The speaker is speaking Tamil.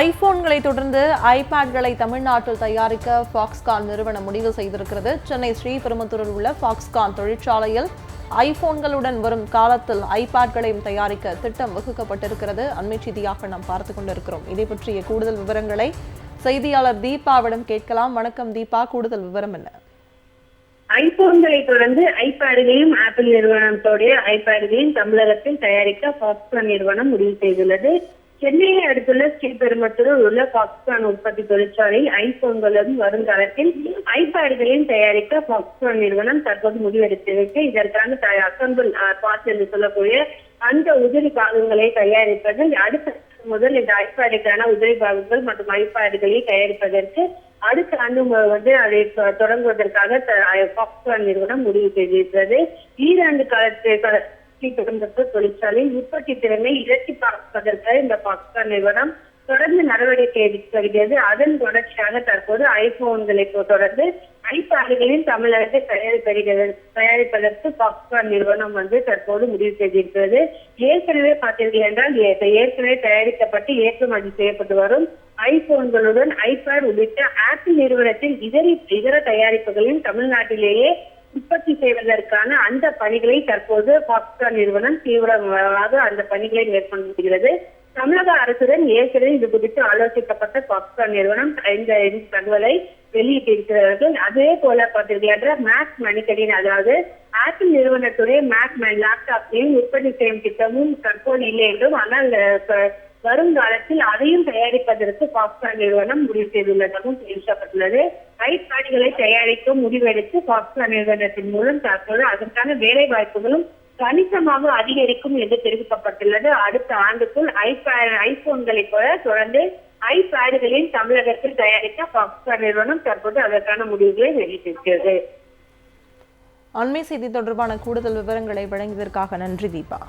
ஐபோன்களை தொடர்ந்து ஐபேட்களை தமிழ்நாட்டில் தயாரிக்க ஃபாக்ஸ்கான் நிறுவனம் முடிவு செய்திருக்கிறது. சென்னை ஸ்ரீபெரும்புத்தூரில் உள்ள ஃபாக்ஸ்கான் தொழிற்சாலையில் ஐபோன்களுடன் வரும் காலத்தில் ஐபேட்களையும் தயாரிக்க திட்டம் வகுக்கப்பட்டிருக்கிறது. அண்மை செய்தியாக நாம் பார்த்து கொண்டிருக்கிறோம். இதை பற்றிய கூடுதல் விவரங்களை செய்தியாளர் தீபாவிடம் கேட்கலாம். வணக்கம் தீபா. கூடுதல் விவரம் என்ன? ஐபோன்களை தொடர்ந்து ஐபேடுகளையும் ஆப்பிள் நிறுவனத்தோடைய ஐபேடுகளையும் தமிழகத்தில் தயாரிக்க ஃபாக்ஸ்கான் நிறுவனம் முடிவு செய்துள்ளது. சென்னையை அடுத்துள்ள ஸ்ரீபெருமத்தூரில் உள்ள பாப்கார்ன் உற்பத்தி தொழிற்சாலையில் ஐபோன்களும் வருங்காலத்தில் ஐபேடுகளையும் தயாரிக்க பாப்கார்ன் நிறுவனம் தற்போது முடிவெடுத்திருக்கு. இதற்கான அசம்பிள் பார்ட் என்று சொல்லக்கூடிய அந்த உதிரி பாகங்களை தயாரிப்பது அடுத்த முதல் இந்த ஐபேடுக்கான உதிரி பாகங்கள் மற்றும் ஐபேடுகளை தயாரிப்பதற்கு அடுத்த ஆண்டு வந்து அதை தொ- தொடங்குவதற்காக த- நிறுவனம் முடிவு செய்திருக்கிறது. ஈராண்டு காலத்தை கால- தொடர்ந்து தொழிற்சாலையில் உற்பத்தி திறனை இரட்டிப்பாக்குவதற்கு இந்த பாகிஸ்தான் நிறுவனம் தொடர்ந்து நடவடிக்கை எடுத்து வருகிறது. அதன் தொடர்ச்சியாக தற்போது ஐபோன்களை தொடர்ந்து ஐபாடுகளில் தமிழகத்தை தயாரிப்பது தயாரிப்பதற்கு பாப்கார்ன் நிறுவனம் வந்து தற்போது முடிவு செய்திருக்கிறது. ஏற்கனவே பார்த்தீர்கள் என்றால் ஏற்கனவே தயாரிக்கப்பட்டு ஏற்றுமதி செய்யப்பட்டு வரும் ஐபோன்களுடன் ஐபேட் உள்ளிட்ட ஆப்பிள் நிறுவனத்தின் இதர இதர தயாரிப்புகளில் தமிழ்நாட்டிலேயே உற்பத்தி செய்வதற்கான அந்த பணிகளை தற்போது பாப்கார்ன் நிறுவனம் தீவிரமாக அந்த பணிகளை மேற்கொண்டு வருகிறது தமிழக அரசுடன் ஏற்கனவே இது குறித்து ஆலோசிக்கப்பட்ட பாப்கார்ன் நிறுவனம் இந்த தகவலை வெளியிட்டிருக்கிறார்கள். அதே போல பார்த்தீர்கள் மேக்ஸ் மணிக்கடின் அதாவது ஆப்பிள் நிறுவனத்துடைய மேக் லேப்டாப்பையும் உற்பத்தி செய்யும் திட்டமும் தற்போது இல்லை என்றும் ஆனால் வருங்காலத்தில் அதையும் தயாரிப்பதற்கு பாப்கார்ன் நிறுவனம் முடிவு செய்துள்ளதாகவும் தெரிவிக்கப்பட்டுள்ளது. கைப்பாடிகளை தயாரிக்க முடிவெடுத்து பாப்கார்ன் நிறுவனத்தின் மூலம் தற்போது அதற்கான வேலை வாய்ப்புகளும் கணிசமாக அதிகரிக்கும் என்று தெரிவிக்கப்பட்டுள்ளது. அடுத்த ஆண்டுக்குள் ஐபேட் ஐபோன்களை போல தொடர்ந்து ஐபேடுகளின் தமிழகத்தில் தயாரித்த பாப்கார்ன் நிறுவனம் தற்போது அதற்கான முடிவுகளை வெளியிட்டிருக்கிறது. அண்மை செய்தி தொடர்பான கூடுதல் விவரங்களை வழங்கியதற்காக நன்றி தீபா.